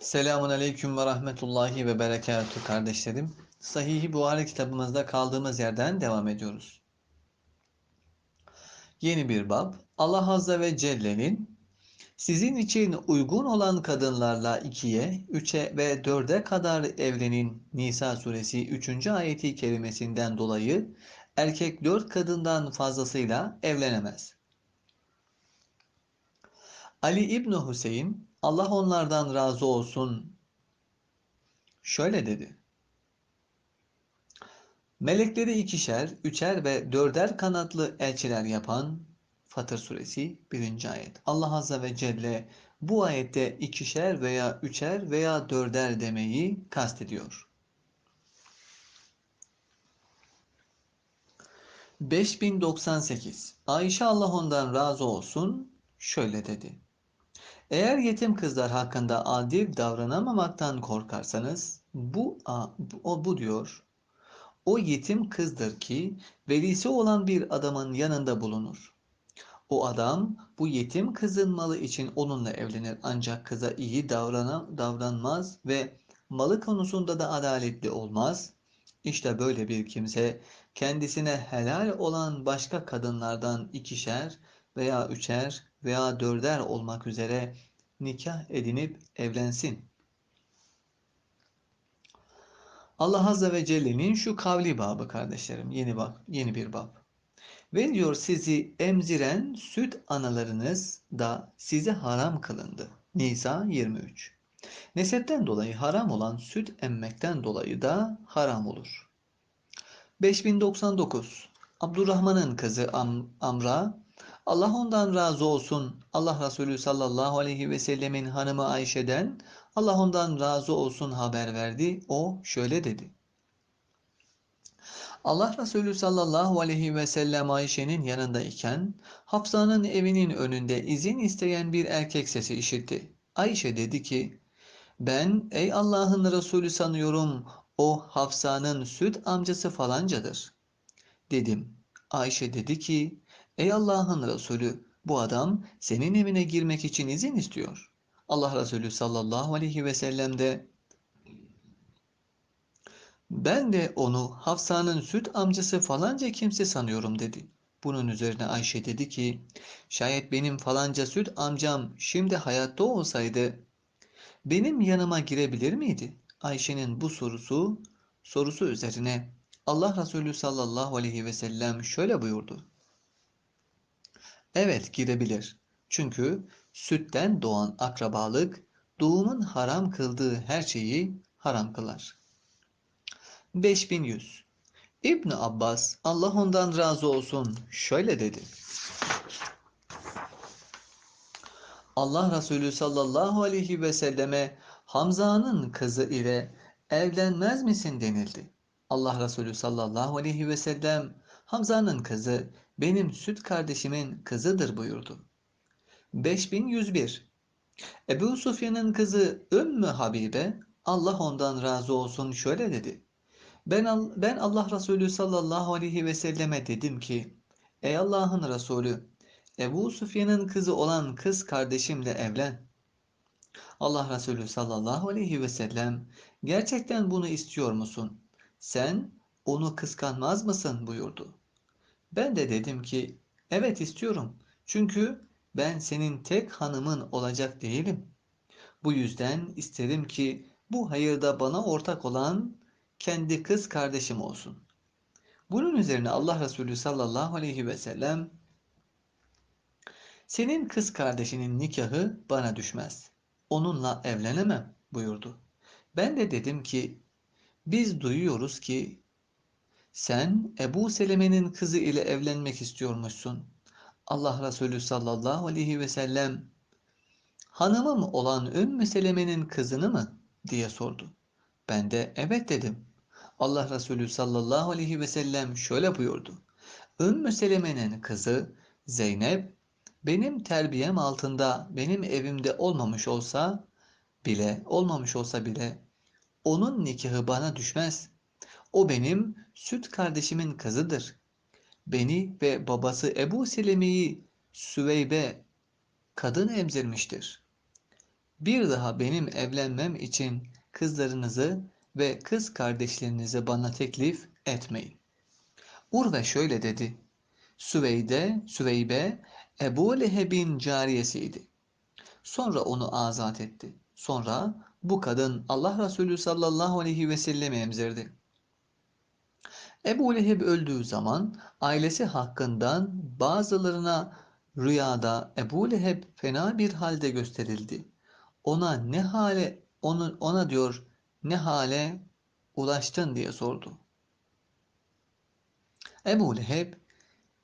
Selamun Aleyküm ve Rahmetullahi ve Berekatuhu kardeşlerim. Sahih-i Buhari kitabımızda kaldığımız yerden devam ediyoruz. Yeni bir bab. Allah Azze ve Celle'nin sizin için uygun olan kadınlarla ikiye, üçe ve dörde kadar evlenin Nisa suresi 3. ayeti kerimesinden dolayı erkek dört kadından fazlasıyla evlenemez. Ali İbni Hüseyin Allah onlardan razı olsun şöyle dedi. Melekleri ikişer, üçer ve dörder kanatlı elçiler yapan Fatır suresi 1. ayet. Allah Azze ve Celle bu ayette ikişer veya üçer veya dörder demeyi kastediyor. 5098 Ayşe Allah ondan razı olsun şöyle dedi. Eğer yetim kızlar hakkında adil davranamamaktan korkarsanız bu o bu diyor. O yetim kızdır ki velisi olan bir adamın yanında bulunur. O adam bu yetim kızın malı için onunla evlenir ancak kıza iyi davrana, davranmaz ve malı konusunda da adaletli olmaz. İşte böyle bir kimse kendisine helal olan başka kadınlardan ikişer veya üçer veya dörder olmak üzere nikah edinip evlensin. Allah Azze ve Celle'nin şu kavli babı kardeşlerim yeni bak yeni bir bab. Ve diyor sizi emziren süt analarınız da size haram kılındı. Nisa 23. Nesepten dolayı haram olan süt emmekten dolayı da haram olur. 5099 Abdurrahman'ın kızı Am Amra Allah ondan razı olsun. Allah Resulü sallallahu aleyhi ve sellemin hanımı Ayşe'den Allah ondan razı olsun haber verdi. O şöyle dedi. Allah Resulü sallallahu aleyhi ve sellem Ayşe'nin yanındayken Hafsa'nın evinin önünde izin isteyen bir erkek sesi işitti. Ayşe dedi ki ben ey Allah'ın Resulü sanıyorum o Hafsa'nın süt amcası falancadır. Dedim. Ayşe dedi ki Ey Allah'ın Resulü bu adam senin evine girmek için izin istiyor. Allah Resulü sallallahu aleyhi ve sellem de ben de onu Hafsa'nın süt amcası falanca kimse sanıyorum dedi. Bunun üzerine Ayşe dedi ki şayet benim falanca süt amcam şimdi hayatta olsaydı benim yanıma girebilir miydi? Ayşe'nin bu sorusu sorusu üzerine Allah Resulü sallallahu aleyhi ve sellem şöyle buyurdu. Evet girebilir. Çünkü sütten doğan akrabalık doğumun haram kıldığı her şeyi haram kılar. 5100 İbn Abbas Allah ondan razı olsun şöyle dedi. Allah Resulü sallallahu aleyhi ve selleme Hamza'nın kızı ile evlenmez misin denildi. Allah Resulü sallallahu aleyhi ve sellem Hamza'nın kızı benim süt kardeşimin kızıdır buyurdu. 5101 Ebu Sufyan'ın kızı Ümmü Habibe Allah ondan razı olsun şöyle dedi. Ben, ben Allah Resulü sallallahu aleyhi ve selleme dedim ki Ey Allah'ın Resulü Ebu Sufyan'ın kızı olan kız kardeşimle evlen. Allah Resulü sallallahu aleyhi ve sellem gerçekten bunu istiyor musun? Sen onu kıskanmaz mısın buyurdu. Ben de dedim ki evet istiyorum. Çünkü ben senin tek hanımın olacak değilim. Bu yüzden isterim ki bu hayırda bana ortak olan kendi kız kardeşim olsun. Bunun üzerine Allah Resulü sallallahu aleyhi ve sellem senin kız kardeşinin nikahı bana düşmez. Onunla evlenemem buyurdu. Ben de dedim ki biz duyuyoruz ki sen Ebu Seleme'nin kızı ile evlenmek istiyormuşsun. Allah Resulü sallallahu aleyhi ve sellem hanımım olan Ümmü Seleme'nin kızını mı diye sordu. Ben de evet dedim. Allah Resulü sallallahu aleyhi ve sellem şöyle buyurdu. Ümmü Seleme'nin kızı Zeynep benim terbiyem altında benim evimde olmamış olsa bile olmamış olsa bile onun nikahı bana düşmez. O benim süt kardeşimin kızıdır. Beni ve babası Ebu Seleme'yi Süveybe kadın emzirmiştir. bir daha benim evlenmem için kızlarınızı ve kız kardeşlerinizi bana teklif etmeyin. Urve şöyle dedi. Süveyde, Süveybe, Ebu Leheb'in cariyesiydi. Sonra onu azat etti. Sonra bu kadın Allah Resulü sallallahu aleyhi ve sellem emzirdi. Ebu Leheb öldüğü zaman ailesi hakkından bazılarına rüyada Ebu Leheb fena bir halde gösterildi. Ona ne hale onu, ona diyor ne hale ulaştın diye sordu. Ebu Leheb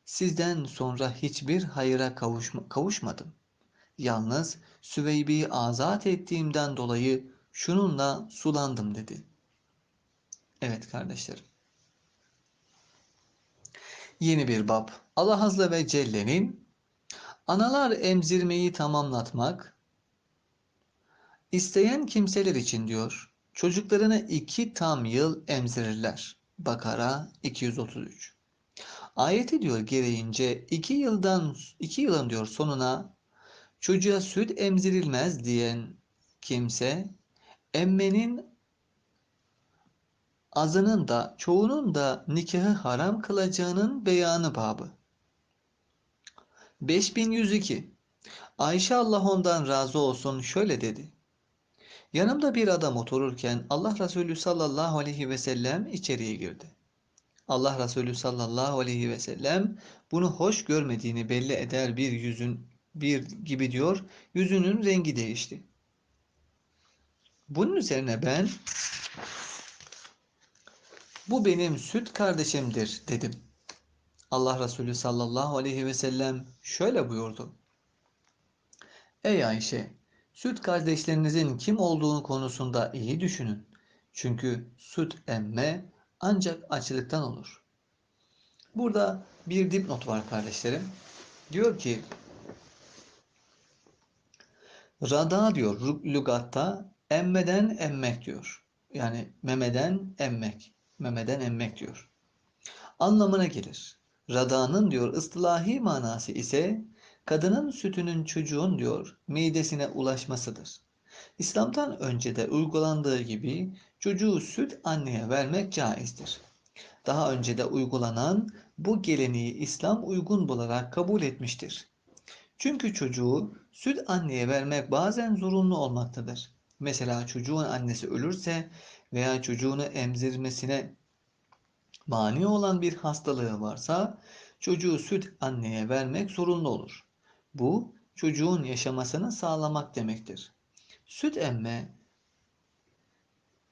sizden sonra hiçbir hayıra kavuşma, kavuşmadım. Yalnız Süveybi'yi azat ettiğimden dolayı şununla sulandım dedi. Evet kardeşlerim. Yeni bir bab. Allah Azze ve Celle'nin analar emzirmeyi tamamlatmak isteyen kimseler için diyor. Çocuklarını iki tam yıl emzirirler. Bakara 233. Ayeti diyor gereğince iki yıldan iki yılın diyor sonuna çocuğa süt emzirilmez diyen kimse emmenin azının da çoğunun da nikahı haram kılacağının beyanı babı. 5102 Ayşe Allah ondan razı olsun şöyle dedi. Yanımda bir adam otururken Allah Resulü sallallahu aleyhi ve sellem içeriye girdi. Allah Resulü sallallahu aleyhi ve sellem bunu hoş görmediğini belli eder bir yüzün bir gibi diyor. Yüzünün rengi değişti. Bunun üzerine ben bu benim süt kardeşimdir dedim. Allah Resulü sallallahu aleyhi ve sellem şöyle buyurdu. Ey Ayşe, süt kardeşlerinizin kim olduğunu konusunda iyi düşünün. Çünkü süt emme ancak açlıktan olur. Burada bir dipnot var kardeşlerim. Diyor ki Rada diyor lügatta emmeden emmek diyor. Yani memeden emmek. Memeden emmek diyor. Anlamına gelir. Radanın diyor ıstılahi manası ise kadının sütünün çocuğun diyor midesine ulaşmasıdır. İslam'dan önce de uygulandığı gibi çocuğu süt anneye vermek caizdir. Daha önce de uygulanan bu geleneği İslam uygun bularak kabul etmiştir. Çünkü çocuğu süt anneye vermek bazen zorunlu olmaktadır. Mesela çocuğun annesi ölürse veya çocuğunu emzirmesine mani olan bir hastalığı varsa çocuğu süt anneye vermek zorunlu olur. Bu çocuğun yaşamasını sağlamak demektir. Süt emme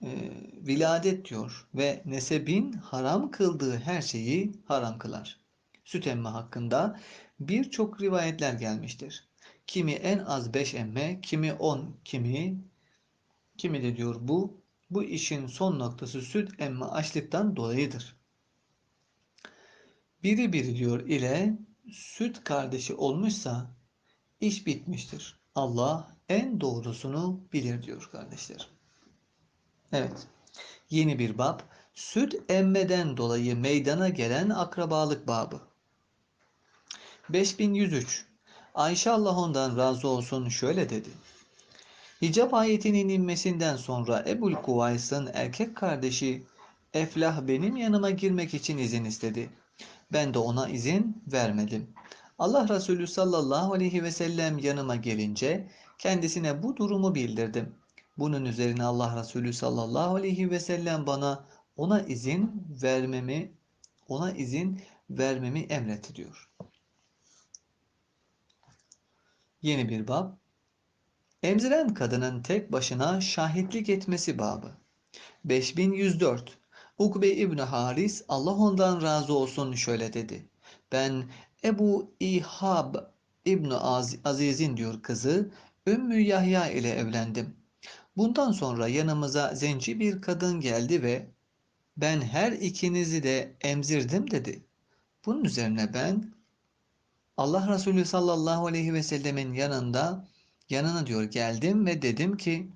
e, viladet diyor ve nesebin haram kıldığı her şeyi haram kılar. Süt emme hakkında birçok rivayetler gelmiştir. Kimi en az beş emme, kimi on, kimi kimi de diyor bu bu işin son noktası süt emme açlıktan dolayıdır. Biri biri diyor ile süt kardeşi olmuşsa iş bitmiştir. Allah en doğrusunu bilir diyor kardeşler. Evet. Yeni bir bab. Süt emmeden dolayı meydana gelen akrabalık babı. 5103 Ayşe Allah ondan razı olsun şöyle dedi. Hicab ayetinin inmesinden sonra Ebul Kuvays'ın erkek kardeşi Eflah benim yanıma girmek için izin istedi. Ben de ona izin vermedim. Allah Resulü sallallahu aleyhi ve sellem yanıma gelince kendisine bu durumu bildirdim. Bunun üzerine Allah Resulü sallallahu aleyhi ve sellem bana ona izin vermemi ona izin vermemi emretti diyor. Yeni bir bab. Emziren kadının tek başına şahitlik etmesi babı. 5104. Ukbe İbni Haris Allah ondan razı olsun şöyle dedi. Ben Ebu İhab İbni Aziz'in diyor kızı Ümmü Yahya ile evlendim. Bundan sonra yanımıza zenci bir kadın geldi ve ben her ikinizi de emzirdim dedi. Bunun üzerine ben Allah Resulü sallallahu aleyhi ve sellemin yanında yanına diyor geldim ve dedim ki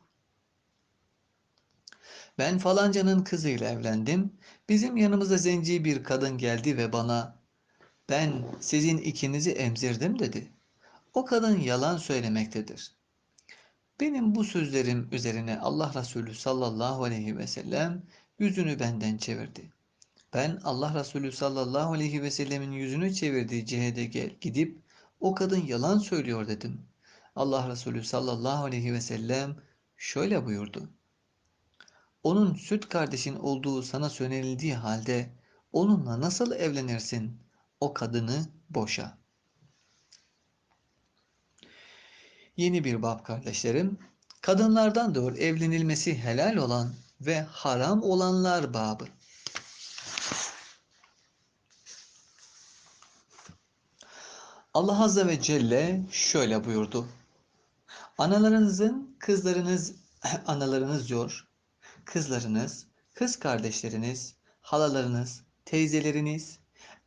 ben falancanın kızıyla evlendim. Bizim yanımıza zenci bir kadın geldi ve bana ben sizin ikinizi emzirdim dedi. O kadın yalan söylemektedir. Benim bu sözlerim üzerine Allah Resulü sallallahu aleyhi ve sellem yüzünü benden çevirdi. Ben Allah Resulü sallallahu aleyhi ve sellemin yüzünü çevirdiği cihede gel, gidip o kadın yalan söylüyor dedim. Allah Resulü sallallahu aleyhi ve sellem şöyle buyurdu. Onun süt kardeşin olduğu sana söylenildiği halde onunla nasıl evlenirsin? O kadını boşa. Yeni bir bab kardeşlerim. Kadınlardan doğru evlenilmesi helal olan ve haram olanlar babı. Allah Azze ve Celle şöyle buyurdu. Analarınızın kızlarınız, analarınız diyor, kızlarınız, kız kardeşleriniz, halalarınız, teyzeleriniz,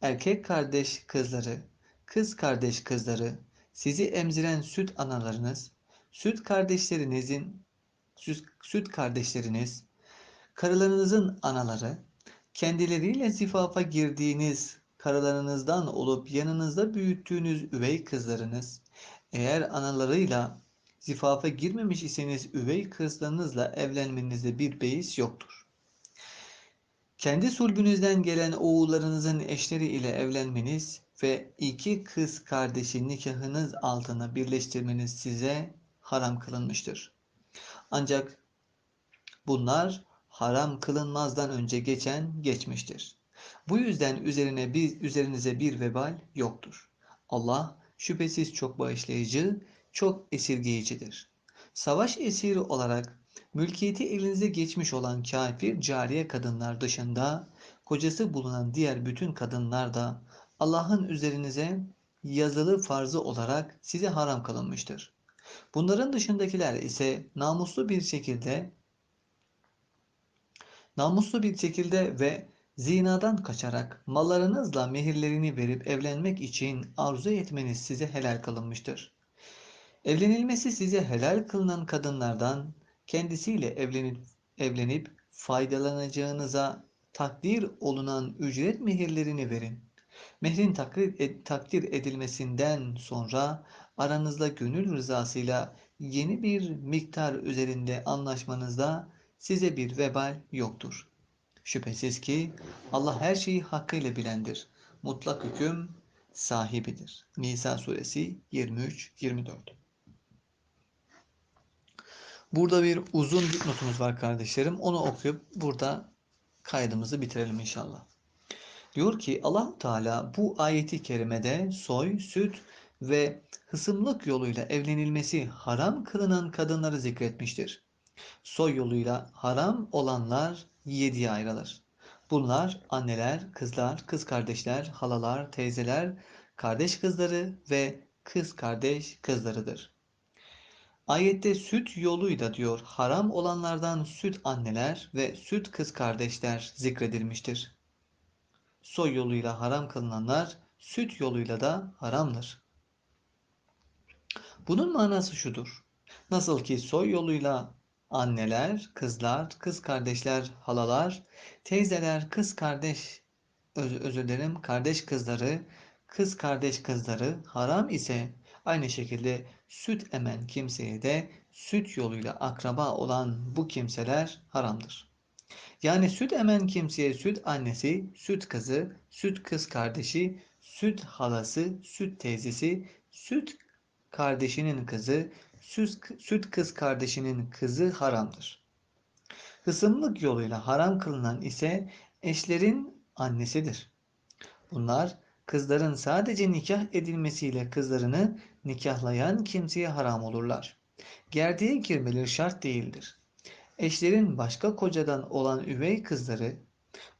erkek kardeş kızları, kız kardeş kızları, sizi emziren süt analarınız, süt kardeşlerinizin, süt, kardeşleriniz, karılarınızın anaları, kendileriyle zifafa girdiğiniz karılarınızdan olup yanınızda büyüttüğünüz üvey kızlarınız, eğer analarıyla zifafa girmemiş iseniz üvey kızlarınızla evlenmenizde bir beis yoktur. Kendi sulbünüzden gelen oğullarınızın eşleri ile evlenmeniz ve iki kız kardeşi nikahınız altına birleştirmeniz size haram kılınmıştır. Ancak bunlar haram kılınmazdan önce geçen geçmiştir. Bu yüzden üzerine bir, üzerinize bir vebal yoktur. Allah şüphesiz çok bağışlayıcı, çok esirgeyicidir. Savaş esiri olarak mülkiyeti elinize geçmiş olan kafir cariye kadınlar dışında kocası bulunan diğer bütün kadınlar da Allah'ın üzerinize yazılı farzı olarak size haram kılınmıştır. Bunların dışındakiler ise namuslu bir şekilde namuslu bir şekilde ve zinadan kaçarak mallarınızla mehirlerini verip evlenmek için arzu etmeniz size helal kılınmıştır. Evlenilmesi size helal kılınan kadınlardan kendisiyle evlenip, evlenip faydalanacağınıza takdir olunan ücret mehirlerini verin. Mehrin takdir, takdir edilmesinden sonra aranızda gönül rızasıyla yeni bir miktar üzerinde anlaşmanızda size bir vebal yoktur. Şüphesiz ki Allah her şeyi hakkıyla bilendir. Mutlak hüküm sahibidir. Nisa suresi 23-24 Burada bir uzun notumuz var kardeşlerim. Onu okuyup burada kaydımızı bitirelim inşallah. Diyor ki allah Teala bu ayeti kerimede soy, süt ve hısımlık yoluyla evlenilmesi haram kılınan kadınları zikretmiştir. Soy yoluyla haram olanlar yediye ayrılır. Bunlar anneler, kızlar, kız kardeşler, halalar, teyzeler, kardeş kızları ve kız kardeş kızlarıdır. Ayette süt yoluyla diyor haram olanlardan süt anneler ve süt kız kardeşler zikredilmiştir. Soy yoluyla haram kılınanlar süt yoluyla da haramdır. Bunun manası şudur. Nasıl ki soy yoluyla anneler, kızlar, kız kardeşler, halalar, teyzeler, kız kardeş, öz özür dilerim, kardeş kızları, kız kardeş kızları haram ise aynı şekilde süt emen kimseye de süt yoluyla akraba olan bu kimseler haramdır. Yani süt emen kimseye süt annesi, süt kızı, süt kız kardeşi, süt halası, süt teyzesi, süt kardeşinin kızı, süt, süt kız kardeşinin kızı haramdır. Hısımlık yoluyla haram kılınan ise eşlerin annesidir. Bunlar kızların sadece nikah edilmesiyle kızlarını nikahlayan kimseye haram olurlar. Gerdiğe girmeleri şart değildir. Eşlerin başka kocadan olan üvey kızları,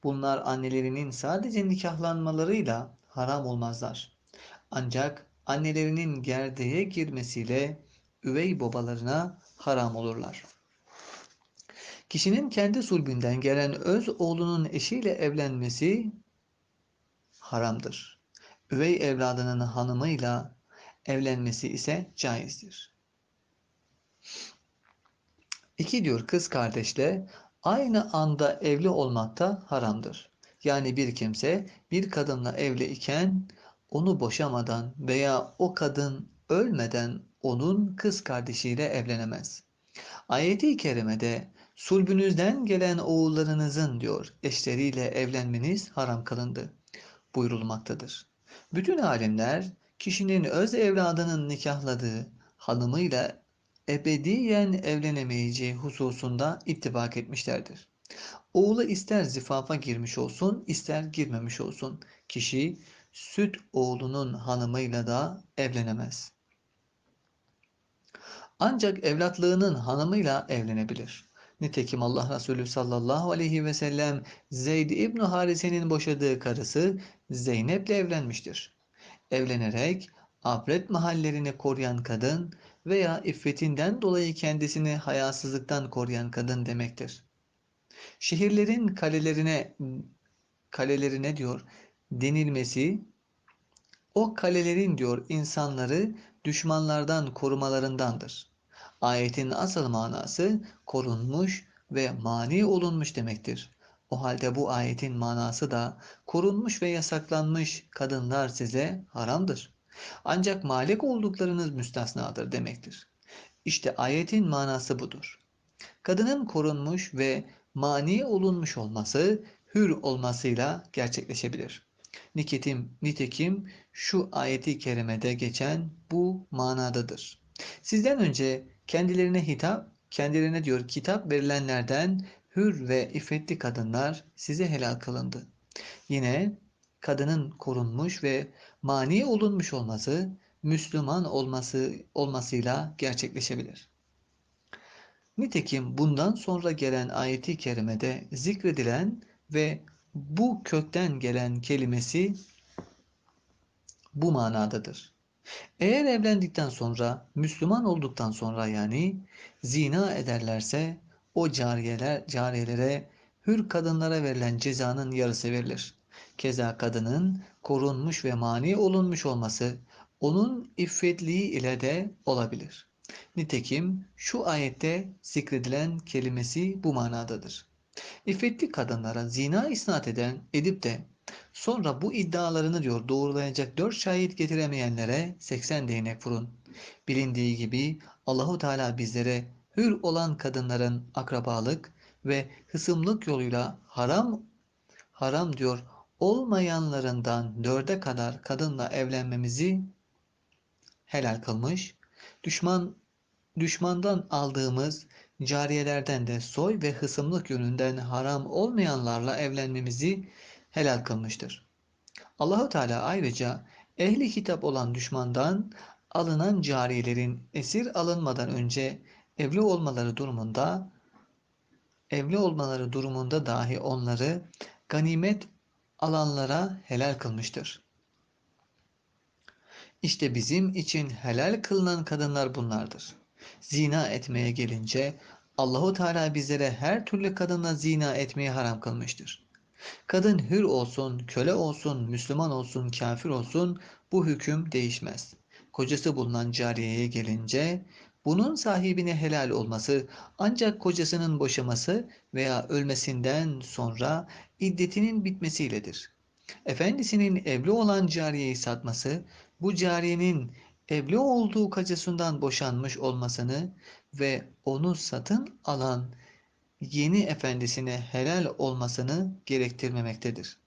bunlar annelerinin sadece nikahlanmalarıyla haram olmazlar. Ancak annelerinin gerdeğe girmesiyle üvey babalarına haram olurlar. Kişinin kendi sulbünden gelen öz oğlunun eşiyle evlenmesi haramdır. Üvey evladının hanımıyla evlenmesi ise caizdir. İki diyor kız kardeşle aynı anda evli olmak da haramdır. Yani bir kimse bir kadınla evli iken onu boşamadan veya o kadın ölmeden onun kız kardeşiyle evlenemez. Ayeti kerimede sulbünüzden gelen oğullarınızın diyor eşleriyle evlenmeniz haram kılındı buyurulmaktadır. Bütün alimler kişinin öz evladının nikahladığı hanımıyla ebediyen evlenemeyeceği hususunda ittifak etmişlerdir. Oğlu ister zifafa girmiş olsun, ister girmemiş olsun. Kişi süt oğlunun hanımıyla da evlenemez. Ancak evlatlığının hanımıyla evlenebilir. Nitekim Allah Resulü sallallahu aleyhi ve sellem Zeyd İbn Harise'nin boşadığı karısı Zeynep'le evlenmiştir. Evlenerek afret mahallerini koruyan kadın veya iffetinden dolayı kendisini hayasızlıktan koruyan kadın demektir. Şehirlerin kalelerine kalelerine diyor denilmesi o kalelerin diyor insanları düşmanlardan korumalarındandır. Ayetin asıl manası korunmuş ve mani olunmuş demektir. O halde bu ayetin manası da korunmuş ve yasaklanmış kadınlar size haramdır. Ancak malik olduklarınız müstesnadır demektir. İşte ayetin manası budur. Kadının korunmuş ve mani olunmuş olması hür olmasıyla gerçekleşebilir. Nitekim, nitekim şu ayeti kerimede geçen bu manadadır. Sizden önce kendilerine hitap, kendilerine diyor kitap verilenlerden hür ve iffetli kadınlar size helal kılındı. Yine kadının korunmuş ve mani olunmuş olması Müslüman olması olmasıyla gerçekleşebilir. Nitekim bundan sonra gelen ayeti kerimede zikredilen ve bu kökten gelen kelimesi bu manadadır. Eğer evlendikten sonra, Müslüman olduktan sonra yani zina ederlerse o cariyeler, cariyelere hür kadınlara verilen cezanın yarısı verilir. Keza kadının korunmuş ve mani olunmuş olması onun iffetliği ile de olabilir. Nitekim şu ayette zikredilen kelimesi bu manadadır. İffetli kadınlara zina isnat eden edip de sonra bu iddialarını diyor doğrulayacak dört şahit getiremeyenlere 80 değnek vurun. Bilindiği gibi Allahu Teala bizlere hür olan kadınların akrabalık ve hısımlık yoluyla haram haram diyor olmayanlarından dörde kadar kadınla evlenmemizi helal kılmış. Düşman düşmandan aldığımız cariyelerden de soy ve hısımlık yönünden haram olmayanlarla evlenmemizi helal kılmıştır. Allahu Teala ayrıca ehli kitap olan düşmandan alınan cariyelerin esir alınmadan önce evli olmaları durumunda evli olmaları durumunda dahi onları ganimet alanlara helal kılmıştır. İşte bizim için helal kılınan kadınlar bunlardır. Zina etmeye gelince Allahu Teala bizlere her türlü kadınla zina etmeyi haram kılmıştır. Kadın hür olsun, köle olsun, Müslüman olsun, kafir olsun bu hüküm değişmez. Kocası bulunan cariyeye gelince bunun sahibine helal olması ancak kocasının boşaması veya ölmesinden sonra iddetinin bitmesiyledir. Efendisinin evli olan cariyeyi satması bu cariyenin evli olduğu kocasından boşanmış olmasını ve onu satın alan yeni efendisine helal olmasını gerektirmemektedir.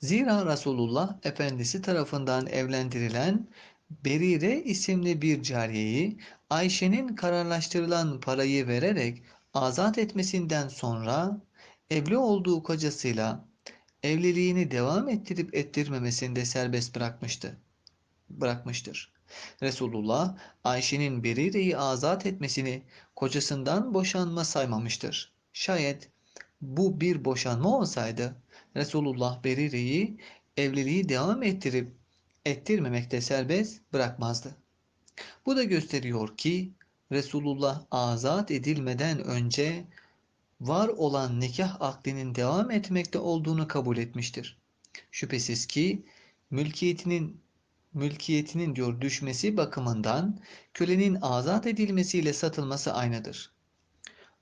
Zira Resulullah Efendisi tarafından evlendirilen Berire isimli bir cariyeyi Ayşe'nin kararlaştırılan parayı vererek azat etmesinden sonra evli olduğu kocasıyla evliliğini devam ettirip ettirmemesinde serbest bırakmıştı. Bırakmıştır. Resulullah Ayşe'nin Berire'yi azat etmesini kocasından boşanma saymamıştır. Şayet bu bir boşanma olsaydı Resulullah Berire'yi evliliği devam ettirip ettirmemekte serbest bırakmazdı. Bu da gösteriyor ki Resulullah azat edilmeden önce var olan nikah akdinin devam etmekte olduğunu kabul etmiştir. Şüphesiz ki mülkiyetinin mülkiyetinin diyor düşmesi bakımından kölenin azat edilmesiyle satılması aynıdır.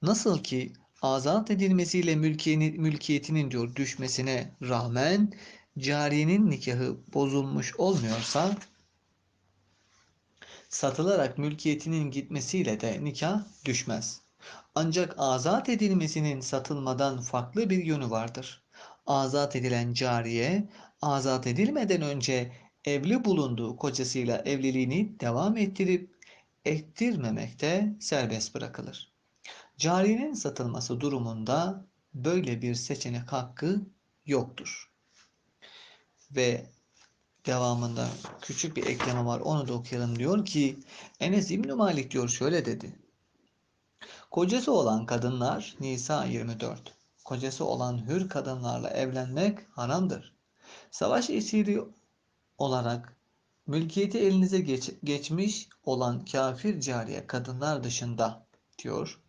Nasıl ki azat edilmesiyle mülkiyetinin diyor düşmesine rağmen cariyenin nikahı bozulmuş olmuyorsa Satılarak mülkiyetinin gitmesiyle de nikah düşmez. Ancak azat edilmesinin satılmadan farklı bir yönü vardır. Azat edilen cariye, azat edilmeden önce evli bulunduğu kocasıyla evliliğini devam ettirip ettirmemekte serbest bırakılır. Cariyenin satılması durumunda böyle bir seçenek hakkı yoktur. Ve devamında küçük bir ekleme var onu da okuyalım diyor ki Enes İbn Malik diyor şöyle dedi. Kocası olan kadınlar Nisa 24. Kocası olan hür kadınlarla evlenmek haramdır. Savaş esiri olarak mülkiyeti elinize geç, geçmiş olan kafir cariye kadınlar dışında diyor.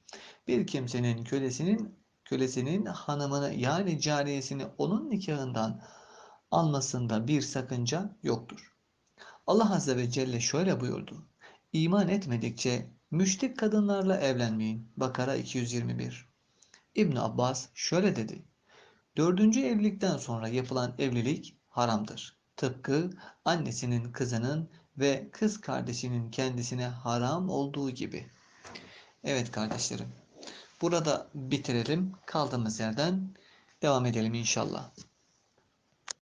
Bir kimsenin kölesinin kölesinin hanımını yani cariyesini onun nikahından almasında bir sakınca yoktur. Allah Azze ve Celle şöyle buyurdu. İman etmedikçe müşrik kadınlarla evlenmeyin. Bakara 221 İbn Abbas şöyle dedi. Dördüncü evlilikten sonra yapılan evlilik haramdır. Tıpkı annesinin kızının ve kız kardeşinin kendisine haram olduğu gibi. Evet kardeşlerim. Burada bitirelim. Kaldığımız yerden devam edelim inşallah.